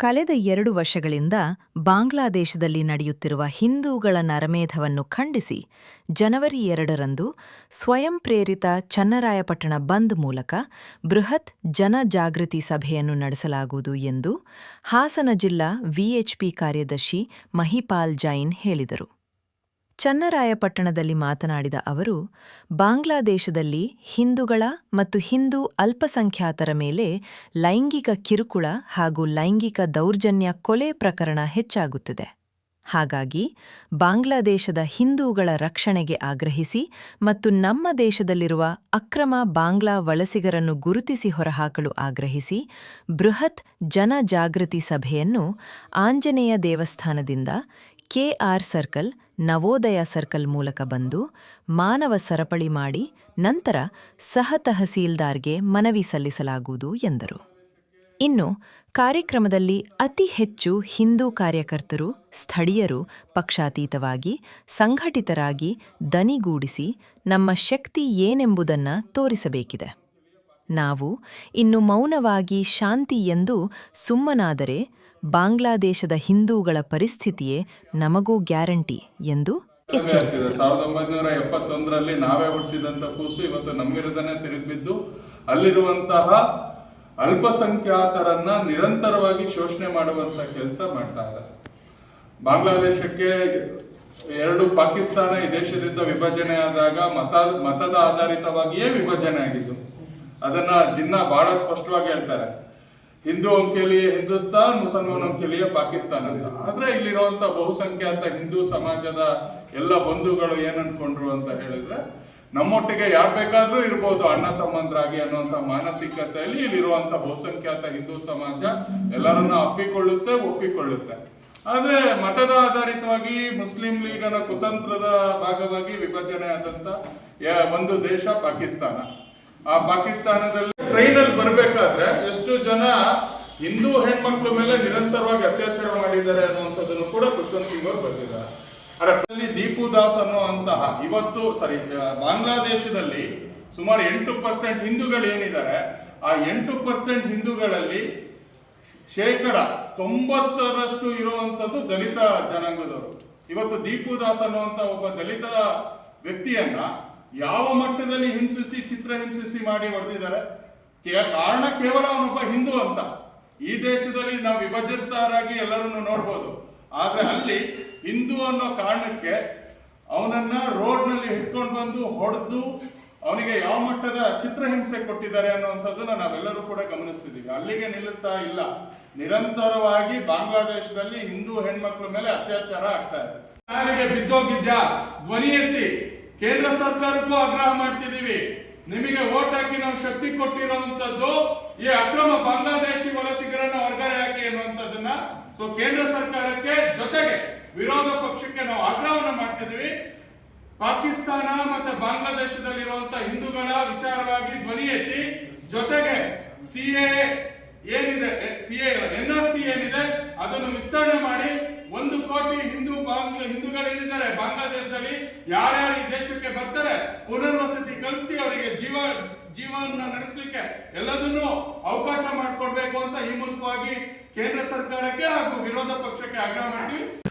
ಕಳೆದ ಎರಡು ವರ್ಷಗಳಿಂದ ಬಾಂಗ್ಲಾದೇಶದಲ್ಲಿ ನಡೆಯುತ್ತಿರುವ ಹಿಂದೂಗಳ ನರಮೇಧವನ್ನು ಖಂಡಿಸಿ ಜನವರಿ ಎರಡರಂದು ಸ್ವಯಂ ಪ್ರೇರಿತ ಚನ್ನರಾಯಪಟ್ಟಣ ಬಂದ್ ಮೂಲಕ ಬೃಹತ್ ಜನಜಾಗೃತಿ ಸಭೆಯನ್ನು ನಡೆಸಲಾಗುವುದು ಎಂದು ಹಾಸನ ಜಿಲ್ಲಾ ವಿಎಚ್ಪಿ ಕಾರ್ಯದರ್ಶಿ ಮಹಿಪಾಲ್ ಜೈನ್ ಹೇಳಿದರು. ಚನ್ನರಾಯಪಟ್ಟಣದಲ್ಲಿ ಮಾತನಾಡಿದ ಅವರು, ಬಾಂಗ್ಲಾದೇಶದಲ್ಲಿ ಹಿಂದೂಗಳ ಮತ್ತು ಹಿಂದೂ ಅಲ್ಪಸಂಖ್ಯಾತರ ಮೇಲೆ ಲೈಂಗಿಕ ಕಿರುಕುಳ ಹಾಗೂ ಲೈಂಗಿಕ ದೌರ್ಜನ್ಯ ಕೊಲೆ ಪ್ರಕರಣ ಹೆಚ್ಚಾಗುತ್ತಿದೆ. ಹಾಗಾಗಿ ಬಾಂಗ್ಲಾದೇಶದ ಹಿಂದೂಗಳ ರಕ್ಷಣೆಗೆ ಆಗ್ರಹಿಸಿ ಮತ್ತು ನಮ್ಮ ದೇಶದಲ್ಲಿರುವ ಅಕ್ರಮ ಬಾಂಗ್ಲಾ ವಲಸಿಗರನ್ನು ಗುರುತಿಸಿ ಹೊರಹಾಕಲು ಆಗ್ರಹಿಸಿ ಬೃಹತ್ ಜನಜಾಗೃತಿ ಸಭೆಯನ್ನು ಆಂಜನೇಯ ದೇವಸ್ಥಾನದಿಂದ ಕೆಆರ್ ಸರ್ಕಲ್ ನವೋದಯ ಸರ್ಕಲ್ ಮೂಲಕ ಬಂದು ಮಾನವ ಸರಪಳಿ ಮಾಡಿ ನಂತರ ಸಹ ತಹಸೀಲ್ದಾರ್ಗೆ ಮನವಿ ಸಲ್ಲಿಸಲಾಗುವುದು ಎಂದರು. ಇನ್ನು ಕಾರ್ಯಕ್ರಮದಲ್ಲಿ ಅತಿ ಹೆಚ್ಚು ಹಿಂದೂ ಕಾರ್ಯಕರ್ತರು, ಸ್ಥಳೀಯರು ಪಕ್ಷಾತೀತವಾಗಿ ಸಂಘಟಿತರಾಗಿ ದನಿಗೂಡಿಸಿ ನಮ್ಮ ಶಕ್ತಿ ಏನೆಂಬುದನ್ನು ತೋರಿಸಬೇಕಿದೆ. ನಾವು ಇನ್ನು ಮೌನವಾಗಿ ಶಾಂತಿ ಎಂದು ಸುಮ್ಮನಾದರೆ ಬಾಂಗ್ಲಾದೇಶದ ಹಿಂದೂಗಳ ಪರಿಸ್ಥಿತಿಯೇ ನಮಗೂ ಗ್ಯಾರಂಟಿ ಎಂದು ಎಚ್ಚರಿಸಿದರು. ಸಾವಿರದ ಒಂಬೈನೂರ ಎಪ್ಪತ್ತೊಂದರಲ್ಲಿ ಕೂಸು ಇವತ್ತು ನಮ್ಮಿರದನ್ನೇ ತಿರುಗಿಬಿದ್ದು, ಅಲ್ಲಿರುವಂತಹ ಅಲ್ಪಸಂಖ್ಯಾತರನ್ನ ನಿರಂತರವಾಗಿ ಶೋಷಣೆ ಮಾಡುವಂತ ಕೆಲಸ ಮಾಡ್ತಾ ಇದೆ ಬಾಂಗ್ಲಾದೇಶಕ್ಕೆ ಎರಡು ಪಾಕಿಸ್ತಾನ ಈ ದೇಶದಿಂದ ವಿಭಜನೆ ಆದಾಗ ಮತ ಮತದ ಆಧಾರಿತವಾಗಿಯೇ ವಿಭಜನೆ ಆಗಿದ್ದು ಅದನ್ನ ಜಿನ್ನ ಬಹಳ ಸ್ಪಷ್ಟವಾಗಿ ಹೇಳ್ತಾರೆ. ಹಿಂದೂ ಅಂಕೆಯಲ್ಲಿ ಹಿಂದೂಸ್ತಾನ್, ಮುಸಲ್ಮಾನ್ ಅಂಕೆಯಲ್ಲಿಯೇ ಪಾಕಿಸ್ತಾನ ಅಂತ. ಆದ್ರೆ ಇಲ್ಲಿರುವಂತ ಬಹುಸಂಖ್ಯಾತ ಹಿಂದೂ ಸಮಾಜದ ಎಲ್ಲ ಬಂಧುಗಳು ಏನ್ ಅನ್ಕೊಂಡ್ರು ಅಂತ ಹೇಳಿದ್ರೆ, ನಮ್ಮೊಟ್ಟಿಗೆ ಯಾರು ಬೇಕಾದ್ರೂ ಇರ್ಬೋದು, ಅಣ್ಣ ತಮ್ಮಂದ್ರಾಗಿ ಅನ್ನುವಂತ ಮಾನಸಿಕತೆಯಲ್ಲಿ ಇಲ್ಲಿರುವಂತ ಬಹುಸಂಖ್ಯಾತ ಹಿಂದೂ ಸಮಾಜ ಎಲ್ಲರನ್ನ ಅಪ್ಪಿಕೊಳ್ಳುತ್ತೆ, ಒಪ್ಪಿಕೊಳ್ಳುತ್ತೆ. ಆದ್ರೆ ಮತದ ಆಧಾರಿತವಾಗಿ ಮುಸ್ಲಿಂ ಲೀಗನ ಕುತಂತ್ರದ ಭಾಗವಾಗಿ ವಿಭಜನೆ ಆದಂತ ಒಂದು ದೇಶ ಪಾಕಿಸ್ತಾನ. ಆ ಪಾಕಿಸ್ತಾನದಲ್ಲಿ ಟ್ರೈನ್ ಅಲ್ಲಿ ಬರ್ಬೇಕಾದ್ರೆ ಎಷ್ಟು ಜನ ಹಿಂದೂ ಹೆಣ್ಮಕ್ಳ ಮೇಲೆ ನಿರಂತರವಾಗಿ ಅತ್ಯಾಚಾರ ಮಾಡಿದ್ದಾರೆ ಅನ್ನುವಂಥದ್ದನ್ನು ಕೂಡ ಖುಷ್ವಂತ್ ಸಿಂಗ್ ಅವರು ಬರ್ತಿದ್ದಾರೆ ಅದರಲ್ಲಿ ದೀಪು ದಾಸ್ ಅನ್ನುವಂತಹ ಇವತ್ತು ಸಾರಿ ಬಾಂಗ್ಲಾದೇಶದಲ್ಲಿ ಸುಮಾರು ಎಂಟು ಪರ್ಸೆಂಟ್ ಹಿಂದೂಗಳು ಏನಿದ್ದಾರೆ, ಆ ಎಂಟು ಪರ್ಸೆಂಟ್ ಹಿಂದೂಗಳಲ್ಲಿ ಶೇಕಡ ತೊಂಬತ್ತರಷ್ಟು ಇರುವಂತದ್ದು ದಲಿತ ಜನಾಂಗದವರು. ಇವತ್ತು ದೀಪು ದಾಸ್ ಅನ್ನುವಂತ ಒಬ್ಬ ದಲಿತ ವ್ಯಕ್ತಿಯನ್ನ ಯಾವ ಮಟ್ಟದಲ್ಲಿ ಹಿಂಸಿಸಿ, ಚಿತ್ರ ಹಿಂಸಿಸಿ ಮಾಡಿ ಹೊಡೆದಿದ್ದಾರೆ? ಕಾರಣ ಕೇವಲ ಅವನೊಬ್ಬ ಹಿಂದೂ ಅಂತ. ಈ ದೇಶದಲ್ಲಿ ನಾವು ವಿಭಜಿತರಾಗಿ ಎಲ್ಲರನ್ನು ನೋಡ್ಬೋದು. ಆದ್ರೆ ಅಲ್ಲಿ ಹಿಂದೂ ಅನ್ನೋ ಕಾರಣಕ್ಕೆ ಅವನನ್ನ ರೋಡ್ನಲ್ಲಿ ಹಿಡ್ಕೊಂಡು ಬಂದು ಹೊಡೆದು ಅವನಿಗೆ ಯಾವ ಮಟ್ಟದ ಚಿತ್ರಹಿಂಸೆ ಕೊಟ್ಟಿದ್ದಾರೆ ಅನ್ನುವಂಥದ್ದನ್ನ ನಾವೆಲ್ಲರೂ ಕೂಡ ಗಮನಿಸ್ತಿದ್ದೀವಿ. ಅಲ್ಲಿಗೆ ನಿಲ್ಲುತ್ತಾ ಇಲ್ಲ. ನಿರಂತರವಾಗಿ ಬಾಂಗ್ಲಾದೇಶದಲ್ಲಿ ಹಿಂದೂ ಹೆಣ್ಮಕ್ಳ ಮೇಲೆ ಅತ್ಯಾಚಾರ ಆಗ್ತಾ ಇದೆ. ಬಿದ್ದೋಗಿದ್ಯಾ? ಧ್ವನಿ ಎತ್ತಿ. ಕೇಂದ್ರ ಸರ್ಕಾರಕ್ಕೂ ಆಗ್ರಹ ಮಾಡ್ತಿದ್ದೀವಿ. ನಿಮಗೆ ಓಟ್ ಹಾಕಿ ನಾವು ಶಕ್ತಿ ಕೊಟ್ಟಿರುವಂತದ್ದು ಈ ಅಕ್ರಮ ಬಾಂಗ್ಲಾದೇಶಿ ವಲಸಿಗರನ್ನ ಹೊರಗಡೆ ಹಾಕಿ ಅನ್ನುವಂಥದ್ದನ್ನ ಸೊ ಕೇಂದ್ರ ಸರ್ಕಾರಕ್ಕೆ ಜೊತೆಗೆ ವಿರೋಧ ಪಕ್ಷಕ್ಕೆ ನಾವು ಆಗ್ರಹವನ್ನ ಮಾಡ್ತಿದ್ದೀವಿ. ಪಾಕಿಸ್ತಾನ ಮತ್ತೆ ಬಾಂಗ್ಲಾದೇಶದಲ್ಲಿರುವಂತ ಹಿಂದೂಗಳ ವಿಚಾರವಾಗಿ ಧ್ವನಿ ಎತ್ತಿ ಜೊತೆಗೆ ಸಿಎ ಏನಿದೆ ಸಿಎ ಎನ್ ಆರ್ ಸಿ ಏನಿದೆ, ಅದನ್ನು ವಿಸ್ತರಣೆ ಮಾಡಿ ಒಂದು ಕೋಟಿ ಹಿಂದೂ ಬಾಂಗ್ಲ ಹಿಂದೂಗಳೇನಿದ್ದಾರೆ, ಬಾಂಗ್ಲಾದೇಶದಲ್ಲಿ ಯಾರ್ಯಾರು ಈ ದೇಶಕ್ಕೆ ಬರ್ತಾರೆ, ಪುನರ್ವಸತಿ ಕಲ್ಪಿಸಿ ಅವರಿಗೆ ಜೀವ, ಜೀವನ ನಡೆಸಲಿಕ್ಕೆ ಎಲ್ಲದನ್ನು ಅವಕಾಶ ಮಾಡಿಕೊಡ್ಬೇಕು ಅಂತ ಈ ಮೂಲಕವಾಗಿ ಕೇಂದ್ರ ಸರ್ಕಾರಕ್ಕೆ ಹಾಗೂ ವಿರೋಧ ಪಕ್ಷಕ್ಕೆ ಆಗ್ರಹ ಮಾಡ್ತೀವಿ.